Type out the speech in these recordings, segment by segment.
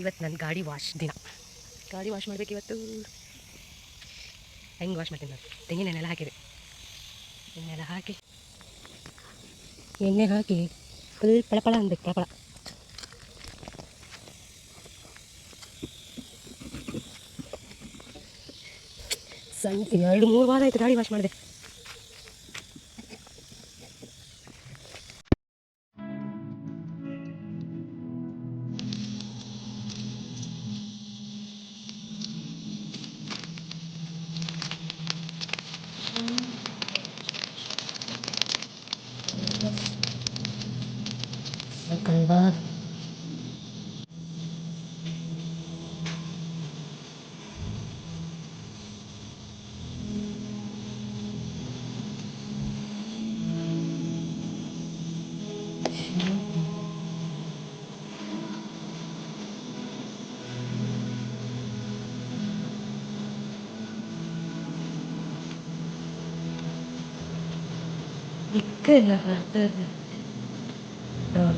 ಇವತ್ತು ನನ್ನ ಗಾಡಿ ವಾಶ್ ದಿನ. ಗಾಡಿ ವಾಶ್ ಮಾಡಬೇಕು ಇವತ್ತು. ಹೆಂಗೆ ವಾಶ್ ಮಾಡ್ತೀನಿ ನಾನು ತೆಂಗಿನ ಎಣ್ಣೆ ಹಾಕಿದೆ. ಎಣ್ಣೆ ಹಾಕಿ. ಎಣ್ಣೆ ಹಾಕಿ ಫುಲ್ ಪಳಪಳ ಅನ್ಬೇಕು ಪಳಪಳ ಸಂತಿ ಎರಡು ಮೂರು ವಾರ ಆಯ್ತು ಗಾಡಿ ವಾಶ್ ಮಾಡಿದೆ. كان غدا نعم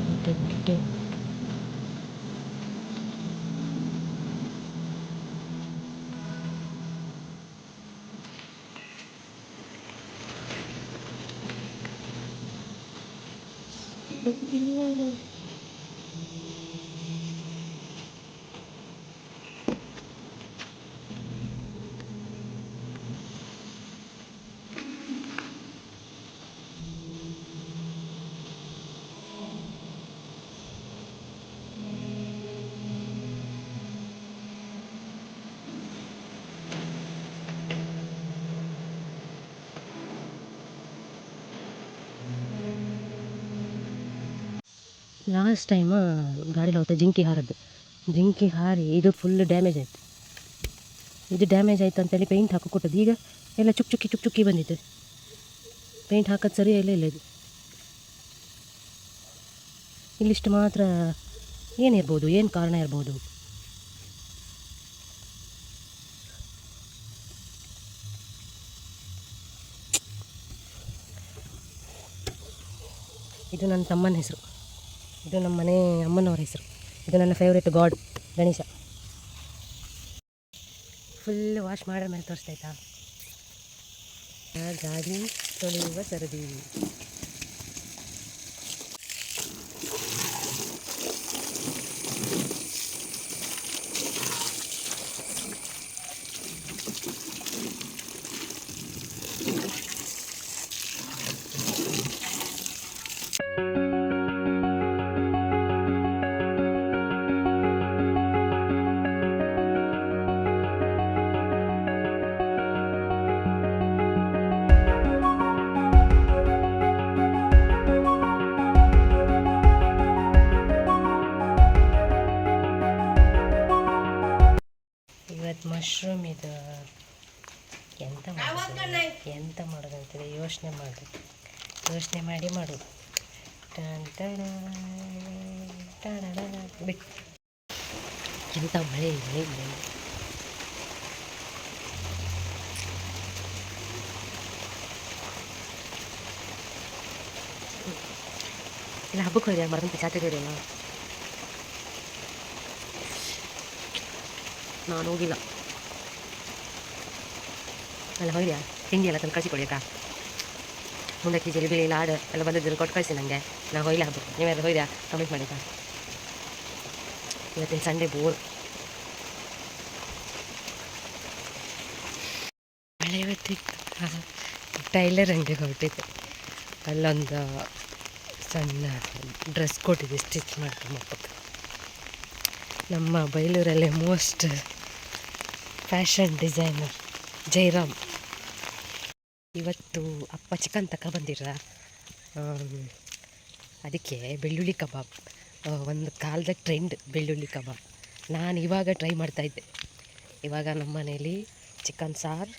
Thank you. ಲಾಸ್ಟ್ ಟೈಮ್ ಗಾಡೀಲಿ ಹೋಗ್ತಾ ಜಿಂಕಿ ಹಾರದ್ದು. ಜಿಂಕಿ ಹಾರಿ ಇದು ಫುಲ್ ಡ್ಯಾಮೇಜ್ ಆಯಿತು. ಇದು ಡ್ಯಾಮೇಜ್ ಆಯಿತು ಅಂತೇಳಿ ಪೇಂಟ್ ಹಾಕಿ ಈಗ ಎಲ್ಲ ಚುಕ್ ಚುಕ್ಕಿ ಚುಕ್ ಚುಕ್ಕಿ ಬಂದಿತ್ತು ಪೇಂಟ್ ಹಾಕೋದು ಸರಿ ಇಲ್ಲ ಇಲ್ಲ ಇದು. ಇಲ್ಲಿಷ್ಟು ಮಾತ್ರ ಏನಿರ್ಬೋದು ಏನು ಕಾರಣ ಇರ್ಬೋದು? ಇದು ನನ್ನ ತಮ್ಮನ ಹೆಸರು. ಇದು ನಮ್ಮ ಮನೆ ಅಮ್ಮನವ್ರ ಹೆಸರು. ಇದು ನನ್ನ favourite god Ganesha. Full wash ಮಾಡೋ ಮೇಲೆ ತೋರಿಸ್ತಾಯ್ತಾ ಗಾಡಿ ತೊಳೆಯುವ ಸರದಿ. ಮಶ್ರೂಮ್ ಇದು ಎಂತ ಮಾಡೋದು ಎಂತ ಮಾಡೋದು ಅಂತೇಳಿ ಯೋಚನೆ ಮಾಡೋದು ಯೋಚನೆ ಮಾಡಿ ಮಾಡೋದು. ಬಿಟ್ಟು ಎಂತ ಮಳೆ ಮಳೆ ಇಲ್ಲ ಇಲ್ಲ. ಹಬ್ಬಕ್ಕೆ ಹೋಗಿದೆ ಮರದಂತ ಚಾತಿದ್ದೀರಿ ಅಲ್ಲ ನಾನು ಹೋಗಿಲ್ಲ. ಅಲ್ಲ ಹೋಗಿದ್ಯಾ ತಿಂಡಿ ಎಲ್ಲ ತಂದು ಕಳಿಸಿಕೊಡಿಯಕ್ಕ ಮುಂದಕ್ಕೆ ಜಿಲೇಬಿ ಲಾಡು ಎಲ್ಲ ಬಂದಿದ್ದರು ಕೊಟ್ಟು ಕಳಿಸಿ ನನಗೆ ನಾನು ಹೋಗಿಲ್ಲ ಹಬ್ಬ ನೀವೆಲ್ಲ ಹೋಗಿದ್ಯಾ ಕಮೆಂಟ್ ಮಾಡಿಕ್ಕ ಇವತ್ತಿನ ಸಂಡೇ ಬೋರ್ ಮಳೆ ಇವತ್ತಿತ್ತು. ಟೈಲರ್ ಅಂಗಡಿಗೆ ಹೊರಟಿತ್ತು ಅಲ್ಲೊಂದು ಸಣ್ಣ ಡ್ರೆಸ್ ಕೊಟ್ಟಿದೆ ಸ್ಟಿಚ್ ಮಾಡ್ಕೊಂಬಕ್ಕೆ ನಮ್ಮ ಬೈಲೂರಲ್ಲೇ ಮೋಸ್ಟ್ ಫ್ಯಾಷನ್ ಡಿಸೈನರ್ ಜೈರಾಮ್ ಇವತ್ತು ಅಪ್ಪ ಚಿಕನ್ ತಕ ಬಂದಿರ ಅದಕ್ಕೆ ಬೆಳ್ಳುಳ್ಳಿ ಕಬಾಬ್. ಒಂದು ಕಾಲದ ಟ್ರೆಂಡ್ ಬೆಳ್ಳುಳ್ಳಿ ಕಬಾಬ್. ನಾನು ಇವಾಗ ಟ್ರೈ ಮಾಡ್ತಾಯಿದ್ದೆ ಇವಾಗ ನಮ್ಮ ಮನೇಲಿ ಚಿಕನ್ ಸಾರು,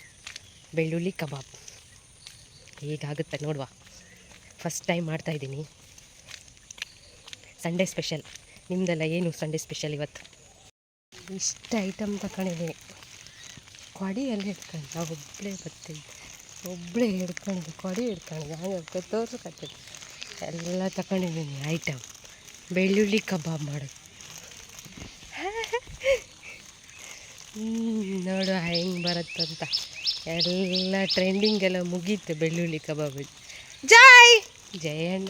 ಬೆಳ್ಳುಳ್ಳಿ ಕಬಾಬ್. ಹೇಗಾಗುತ್ತೆ ನೋಡುವ. ಫಸ್ಟ್ ಟೈಮ್ ಮಾಡ್ತಾಯಿದ್ದೀನಿ ಸಂಡೇ ಸ್ಪೆಷಲ್ ನಿಮ್ದೆಲ್ಲ ಏನು ಸಂಡೇ ಸ್ಪೆಷಲ್ ಇವತ್ತು? ಇಷ್ಟು ಐಟಮ್ ತಗೊಂಡಿದ್ದೀನಿ ಕೊಡಿ ಎಲ್ಲ ಹಿಡ್ಕೊಂಡು, ನಾವು ಒಬ್ಬಳೇ ಬರ್ತೀನಿ ಒಬ್ಬಳೇ ಹಿಡ್ಕೊಂಡು ಕೊಡಿ ಹಿಡ್ಕೊಂಡು ಹಂಗೆ ತೋರ್ಸಕತ್ತೀನಿ ಎಲ್ಲ ತಗೊಂಡಿದ್ದೀನಿ ಐಟಮ್ ಬೆಳ್ಳುಳ್ಳಿ ಕಬಾಬ್ ಮಾಡೋದು ನೋಡು ಹೆಂಗೆ ಬರುತ್ತಂತ. ಎಲ್ಲ ಟ್ರೆಂಡಿಂಗ್ ಎಲ್ಲ ಮುಗೀತು ಬೆಳ್ಳುಳ್ಳಿ ಕಬಾಬ್. ಜೈ! ಜಯಣ್ಣ.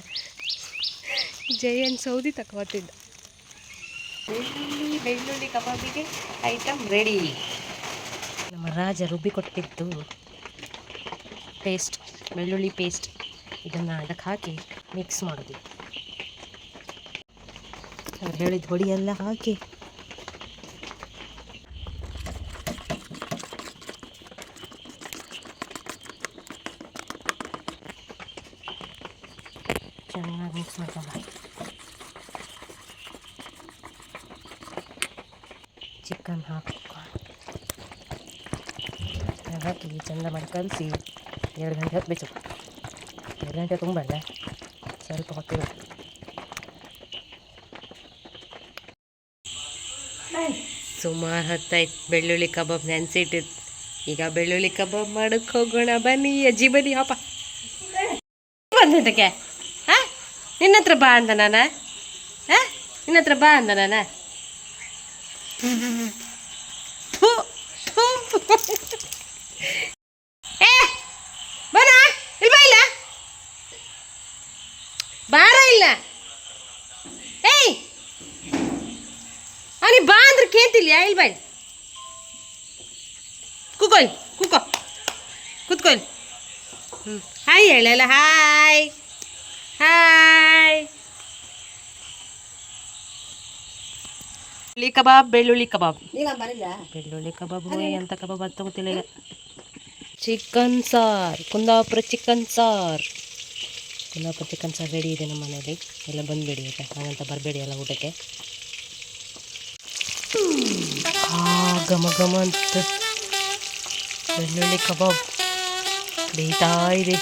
ಜಯಣ್ಣ ಸೌದಿ ತಗೋತಿದ್ದ ಬೆಳ್ಳುಳ್ಳಿ ಬೆಳ್ಳುಳ್ಳಿ ಕಬಾಬಿಗೆ ಐಟಮ್ ರೆಡಿ ನಮ್ಮ ರಾಜ ರುಬ್ಬಿ ಕೊಟ್ಟಿದ್ದು ಪೇಸ್ಟ್ ಬೆಳ್ಳುಳ್ಳಿ ಪೇಸ್ಟ್ ಇದನ್ನು ಅದಕ್ಕೆ ಹಾಕಿ ಮಿಕ್ಸ್ ಮಾಡೋದು. ಅವ್ರು ಹೇಳಿದ ಹೊಡಿಯೆಲ್ಲ ಹಾಕಿ ಚೆನ್ನಾಗಿ ಮಿಕ್ಸ್ ಮಾಡ್ಕೊಂಬ ಚಿಕನ್ ಹಾಕಿ ಹಾಕಿ ಚಂದ ಮಾಡಿ ಕಲಸಿ ಎರಡು ಗಂಟೆ ಹೊತ್ತು ಬೇಯಿಸು ಎರಡು ಗಂಟೆ ತುಂಬಲ್ಲ ಸ್ವಲ್ಪ ಹೊತ್ತಿರು ಸುಮಾರು ಹೊತ್ತಾಯ್ತು. ಬೆಳ್ಳುಳ್ಳಿ ಕಬಾಬ್ ನೆನ್ಸಿಟ್ಟಿತ್ತು ಈಗ ಬೆಳ್ಳುಳ್ಳಿ ಕಬಾಬ್ ಮಾಡಕ್ಕೆ ಹೋಗೋಣ. ಬನ್ನಿ, ಅಜ್ಜಿ, ಬನ್ನಿ ಅಪ್ಪ ಬಂದಕ್ಕೆ ಹಾಂ? ನಿನ್ನ ಹತ್ರ ಬಾ ಅಂದ ನಾನು? ಹಾಂ? ನಿನ್ನ ಹತ್ರ ಬಾ ಅಂದ ನಾನು ಥು, ಥು. ಏ ಬರ ಇಲ್ಲಿ ಬಾ ಇಲ್ಲ ಬಾರ ಇಲ್ಲ ಏಯ್ ಅವನಿಗೆ ಬಾ ಅಂದ್ರೆ ಕೇಳ್ತಿಲ್ಲ ಇಲ್ಲಿ ಬಾಯ್? ಕೂಕೋಯ್ ಕೂಕೋ ಕೂತ್ಕೊಳ್ಳಿ. ಹ್ಞೂ ಹಾಯ್ ಹೇಳಲ್ಲ. ಹಾಯ್ ಹಾಯ್ ಬೆಳ್ಳುಳ್ಳಿ ಕಬಾಬ್ ಬೆಳ್ಳುಳ್ಳಿ ಕಬಾಬ್. ಬೆಳ್ಳುಳ್ಳಿ ಕಬಾಬ್ ಎಂಥ ಕಬಾಬ್ ಅಂತ ಗೊತ್ತಿಲ್ಲ ಈಗ. ಚಿಕನ್ ಸಾರ್ ಕುಂದಾಪುರ ಚಿಕನ್ ಸಾರ್. ಕುಂದಾಪುರ ಚಿಕನ್ ಸಾರ್ ರೆಡಿ ಇದೆ ನಮ್ಮ ಮನೇಲಿ ಎಲ್ಲ ಬಂದುಬಿಡಿ ಆಯಿತಾ ಹಾಗಂತ ಬರಬೇಡಿ ಎಲ್ಲ ಊಟಕ್ಕೆ. ಆ, ಘಮ ಘಮ ಅಂತ ಬೆಳ್ಳುಳ್ಳಿ ಕಬಾಬ್ ಬೇಯ್ತಾ ಇದೆ